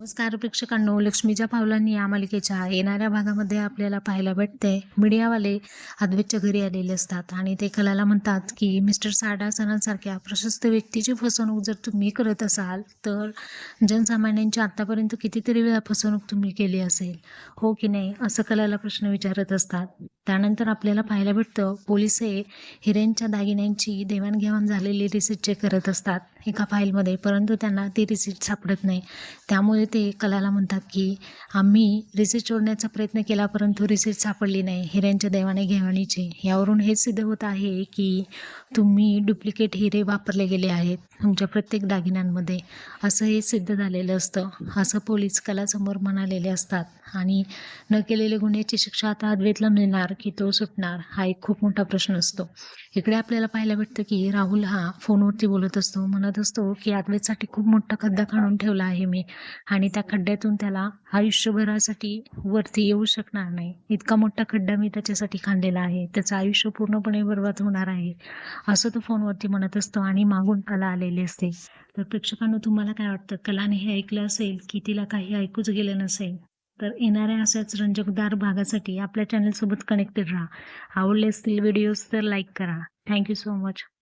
नमस्कार प्रेक्षकांनो लक्ष्मीच्या पावलांनी या मालिकेच्या येणाऱ्या भागामध्ये आपल्याला पाहायला भेटते. मीडियावाले अद्वैतच्या घरी आलेले असतात आणि ते कलाला म्हणतात की मिस्टर साडा सणांसारख्या प्रशस्त व्यक्तीची फसवणूक जर तुम्ही करत असाल तर जनसामान्यांची आत्तापर्यंत कितीतरी वेळा फसवणूक तुम्ही केली असेल. हो की नाही? असं कलाला प्रश्न विचारत असतात. त्यानंतर आपल्याला पाहायला भेटतं पोलीस हे हिऱ्यांच्या दागिन्यांची देवाणघेवाण झालेली रिसिट चेक करत असतात एका फाईलमध्ये परंतु त्यांना ती रिसिट सापडत नाही. त्यामुळे ते कलाला म्हणतात की आम्ही रिसिट शोधण्याचा प्रयत्न केला परंतु रिसिट सापडली नाही. हिऱ्यांच्या देवाने घेवाणीचे यावरून हे सिद्ध होत आहे की तुम्ही डुप्लिकेट हिरे वापरले गेले आहेत तुमच्या प्रत्येक दागिन्यांमध्ये. असं हे सिद्ध झालेलं असतं. असं पोलीस कलासमोर म्हणालेले असतात. आणि न केलेले गुन्ह्याची शिक्षा आता अद्वैतला मिळणार. की तो सुटणार हा एक खूप मोठा प्रश्न असतो. इकडे आपल्याला पाहायला भेटतं की राहुल हा फोनवरती बोलत असतो. म्हणत असतो की अद्वैतसाठी खूप मोठा खड्डा काढून ठेवला आहे मी आणि त्या खड्ड्यातून त्याला आयुष्यभरासाठी वरती येऊ शकणार नाही. इतका मोठा खड्डा मी त्याच्यासाठी खांदलेला आहे. त्याचं आयुष्य पूर्णपणे बर्बाद होणार आहे. असं तो फोनवरती म्हणत असतो आणि मागून कला आलेली असते. तर प्रेक्षकांना तुम्हाला काय वाटतं? कलाने हे ऐकलं असेल की तिला काही ऐकूच गेलं नसेल? तर येणाऱ्या अशाच रंजकदार भागासाठी आपल्या चॅनलसोबत कनेक्टेड राहा. आवडले असतील व्हिडिओज तर लाईक करा. Thank you so much